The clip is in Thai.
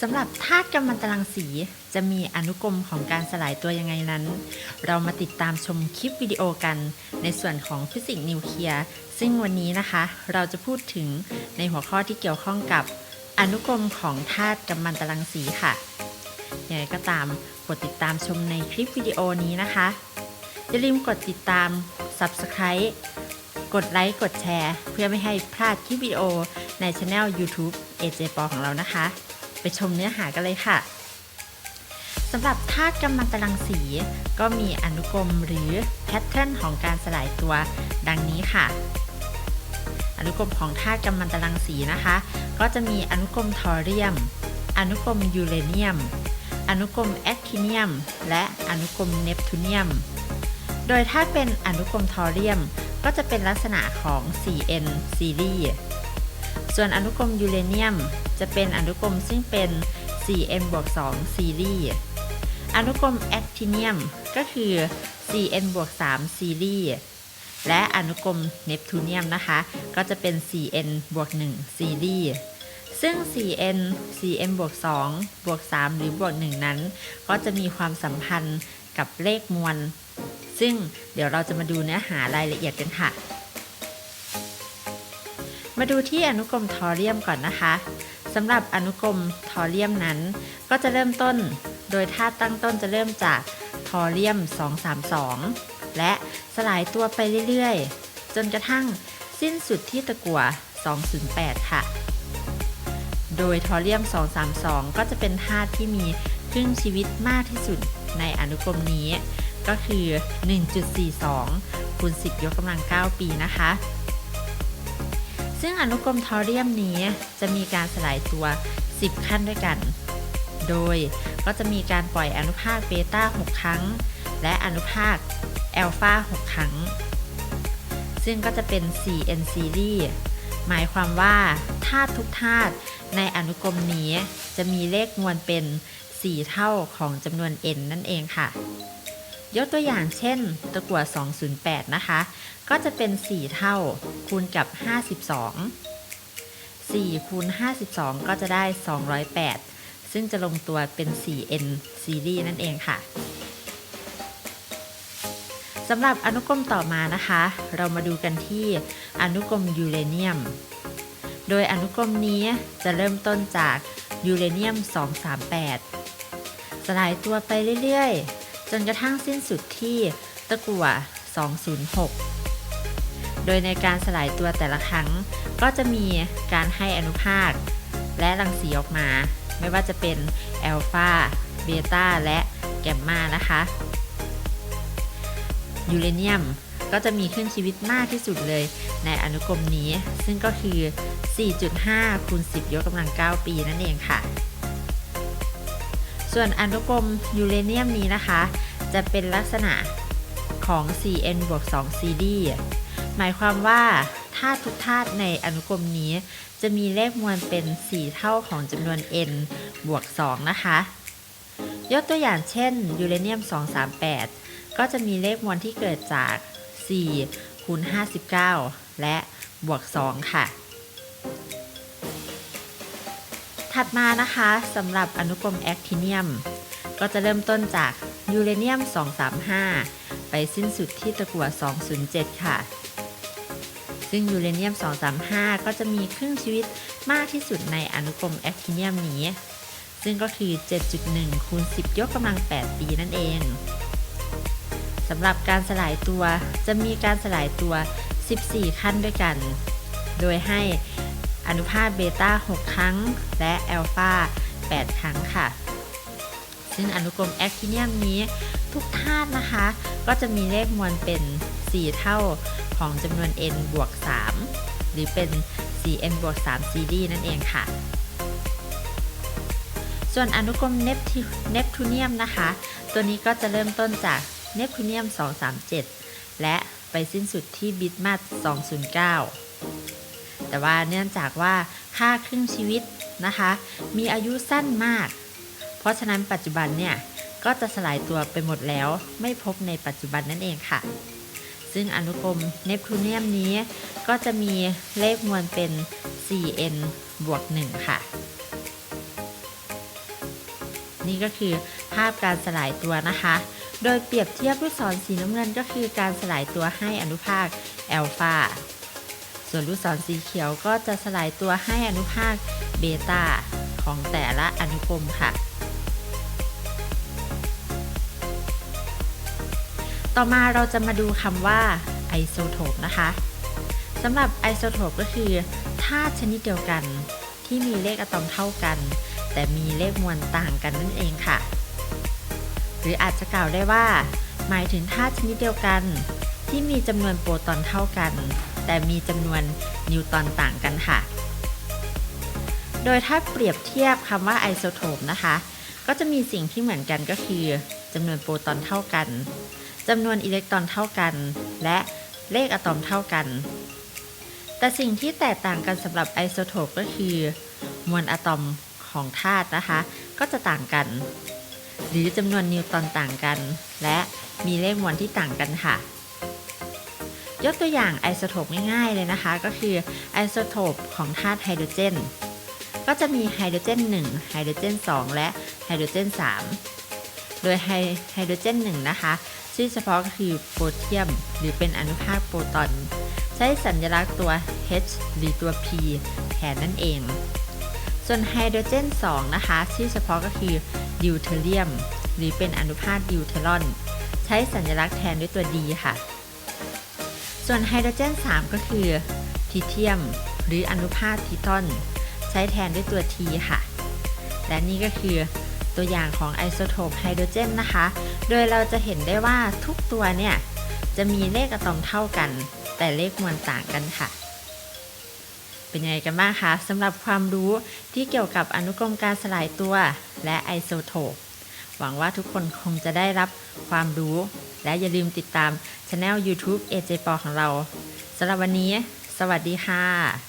สำหรับธาตุกัมมันตรังสีจะมีอนุกรมของการสลายตัวยังไงนั้น เรามาติดตามชมคลิปวิดีโอกัน ในส่วนของฟิสิกส์นิวเคลียร์ซึ่งวันนี้นะคะ เราจะพูดถึงในหัวข้อที่เกี่ยวข้องกับอนุกรมของธาตุกัมมันตรังสีค่ะยังไงก็ตามกดติดตามชมในคลิปวิดีโอนี้นะคะอย่าลืมกดติดตาม Subscribe กดไลค์กดแชร์ เพื่อไม่ให้พลาดคลิปวิดีโอในช anel YouTube AJ ปอของเรานะคะ ไปชมเนื้อหากันเลยค่ะสำหรับธาตุกัมมันตรังสี ก็มีอนุกรมหรือแพทเทิร์นของการสลายตัวดังนี้ค่ะ อนุกรมของธาตุกัมมันตรังสีนะคะ ก็จะมีอนุกรมทอเรียม อนุกรมยูเรเนียม อนุกรมแอคทิเนียม และอนุกรมเนปทูเนียม โดยถ้าเป็นอนุกรมทอเรียม ก็จะเป็นลักษณะของ 4n ซีรีส์ ส่วนอนุกรมยูเรเนียม จะเป็นอนุกรมซึ่งเป็น 4n บวก2ซีรีส์ อนุกรมแอคทิเนียมก็คือ 4n บวก3ซีรีส์ และอนุกรมเนปทูเนียมนะคะ ก็จะเป็น 4n บวก1ซีรีส์ซึ่ง 4n 4n บวก2บวก3หรือบวก1นั้น ก็จะมีความสัมพันธ์กับเลขมวล ซึ่งเดี๋ยวเราจะมาดูเนื้อหารายละเอียดกันค่ะ มาดูที่อนุกรมทอเรียมก่อนนะคะสำหรับอนุกรมทอเรียมนั้น ก็จะเริ่มต้นโดยธาตุตั้งต้นจะเริ่มจากทอเรียม 232 และสลายตัวไปเรื่อยๆ จนกระทั่งสิ้นสุดที่ตะกั่ว 208 ค่ะ โดยทอเรียม 232 ก็จะเป็นธาตุที่มีครึ่งชีวิตมากที่สุดในอนุกรมนี้ ก็คือ 1.42คูณ10 ยกกำลัง 9 ปีนะคะ ซึ่งอนุกรมทอเรียมนี้จะมีการสลายตัว 10 ขั้นด้วยกัน โดยก็จะมีการปล่อยอนุภาคเบต้า 6 ครั้ง และอนุภาคแอลฟา 6 ครั้ง ซึ่งก็จะเป็น 4n ซีรีส์หมายความว่าธาตุทุกธาตุในอนุกรมนี้จะมีเลขมวลเป็น 4 เท่าของจำนวน n นั่นเองค่ะ ยกตัวอย่างเช่น ตะกั่ว208 นะคะ ก็จะเป็น 4 เท่าคูณกับ 52 4คูณ52 ก็จะได้ 208 ซึ่งจะลงตัวเป็น 4n ซีรีส์นั่นเองค่ะสำหรับอนุกรมต่อมานะคะ เรามาดูกันที่อนุกรมยูเรเนียม โดยอนุกรมนี้จะเริ่มต้นจากยูเรเนียม 238 สลายตัวไปเรื่อยๆ จนกระทั่งสิ้นสุดที่ตะกั่ว 206 โดยในการสลายตัวแต่ละครั้ง ก็จะมีการให้อนุภาค และรังสีออกมา ไม่ว่าจะเป็นแอลฟาเบต้าและแกมมานะคะยูเรเนียมก็จะมีขึ้นชีวิตมากที่สุดเลยในอนุกรมนี้ ซึ่งก็คือ 4.5คูณ10 ยกกำลัง 9 ปีนั่นเองค่ะ ส่วนอนุกรมยูเรเนียมนี้นะคะ จะเป็นลักษณะของ 4n บวก2ซีรีส์หมายความว่าธาตุทุกธาตุในอนุกรมนี้ จะมีเลขมวลเป็น 4 เท่าของจำนวน n บวก 2 นะคะ ยกตัวอย่างเช่นยูเรเนียม 238 ก็จะมีเลขมวลที่เกิดจาก 4 คูณ 59 และบวก 2 ค่ะ ถัดมานะคะสำหรับอนุกรมแอคทิเนียม ก็จะเริ่มต้นจากยูเรเนียม 235 ไปสิ้นสุดที่ตะกั่ว207 ค่ะ ซึ่งยูเรเนียม 235 ก็จะมีครึ่งชีวิตมากที่สุดในอนุกรมแอคทิเนียมนี้ ซึ่งก็คือ 7.1 คูณ 10 ยกกำลัง 8 ปีนั่นเองสำหรับการสลายตัวจะมีการสลายตัว 14 ขั้นด้วยกัน โดยให้ อนุภาคเบต้า6 ครั้ง และแอลฟา8 ครั้งค่ะ ซึ่งอนุกรมแอคทิเนียมนี้ทุกธาตุนะคะ ก็จะมีเลขมวลเป็น 4 เท่าของจำนวน n บวก 3 หรือเป็น 4n บวก3ซีรีนั่นเองค่ะ ส่วนอนุกรมเนปทูเนียมนะคะ ตัวนี้ก็จะเริ่มต้นจากเนปทูเนียม 237 และไปสิ้นสุดที่บิทมาส209 แต่ว่าเนื่องจากว่าค่าครึ่งชีวิตนะคะ มีอายุสั้นมาก เพราะฉะนั้นปัจจุบันเนี่ย ก็จะสลายตัวไปหมดแล้ว ไม่พบในปัจจุบันนั่นเองค่ะ ซึ่งอนุกรมเนปทูเนียมนี้ ก็จะมีเลขมวลเป็น 4n บวก 1 ค่ะ นี่ก็คือภาพการสลายตัวนะคะ โดยเปรียบเทียบลูกศรสีน้ำเงินก็คือการสลายตัวให้อนุภาคแอลฟา ส่วนลูกศรสีเขียวก็จะสลายตัวให้อนุภาคเบต้าของแต่ละอนุกรมค่ะ ต่อมาเราจะมาดูคำว่าไอโซโทปนะคะสำหรับไอโซโทปก็คือธาตุชนิดเดียวกันที่มีเลขอะตอมเท่ากัน แต่มีเลขมวลต่างกันนั่นเองค่ะ หรืออาจจะกล่าวได้ว่า หมายถึงธาตุชนิดเดียวกัน ที่มีจำนวนโปรตอนเท่ากัน แต่มีจำนวนนิวตรอนต่างกันค่ะ โดยถ้าเปรียบเทียบคำว่าไอโซโทปนะคะ ก็จะมีสิ่งที่เหมือนกันก็คือจำนวนโปรตอนเท่ากันจำนวนอิเล็กตรอนเท่ากัน และเลขอะตอมเท่ากัน แต่สิ่งที่แตกต่างกันสำหรับไอโซโทปก็คือ มวลอะตอมของธาตุนะคะ ก็จะต่างกัน หรือจำนวนนิวตรอนต่างกัน และมีเลขมวลที่ต่างกันค่ะ ยกตัวอย่างไอโซโทปง่ายๆเลยนะคะ ก็คือไอโซโทปของธาตุไฮโดรเจน ก็จะมีไฮโดรเจน 1 ไฮโดรเจน 2 และไฮโดรเจน 3 โดยไฮไฮโดรเจน 1 นะคะ ชื่อเฉพาะก็คือโพแทสเซียม หรือเป็นอนุภาคโปรตอน ใช้สัญลักษณ์ตัว H หรือตัว P แทนนั่นเอง ส่วนไฮโดรเจน 2 นะคะ ชื่อเฉพาะก็คือดิวเทเรียม หรือเป็นอนุภาคดิวเทรอน ใช้สัญลักษณ์แทนด้วยตัว D ค่ะ ส่วนไฮโดรเจน 3 ก็คือทิเทียม หรืออนุภาคทิทอน ใช้แทนด้วยตัว T ค่ะ และนี่ก็คือตัวอย่างของไอโซโทปไฮโดรเจนนะคะ โดยเราจะเห็นได้ว่าทุกตัวเนี่ย จะมีเลขอะตอมเท่ากัน แต่เลขมวลต่างกันค่ะ เป็นยังไงกันบ้างคะสำหรับความรู้ที่เกี่ยวกับอนุกรมการสลายตัวและไอโซโทปหวังว่าทุกคนคงจะได้รับความรู้ และอย่าลืมติดตามช anel YouTube AJ p o ของเราสำหรับวันนี้ สวัสดีค่ะ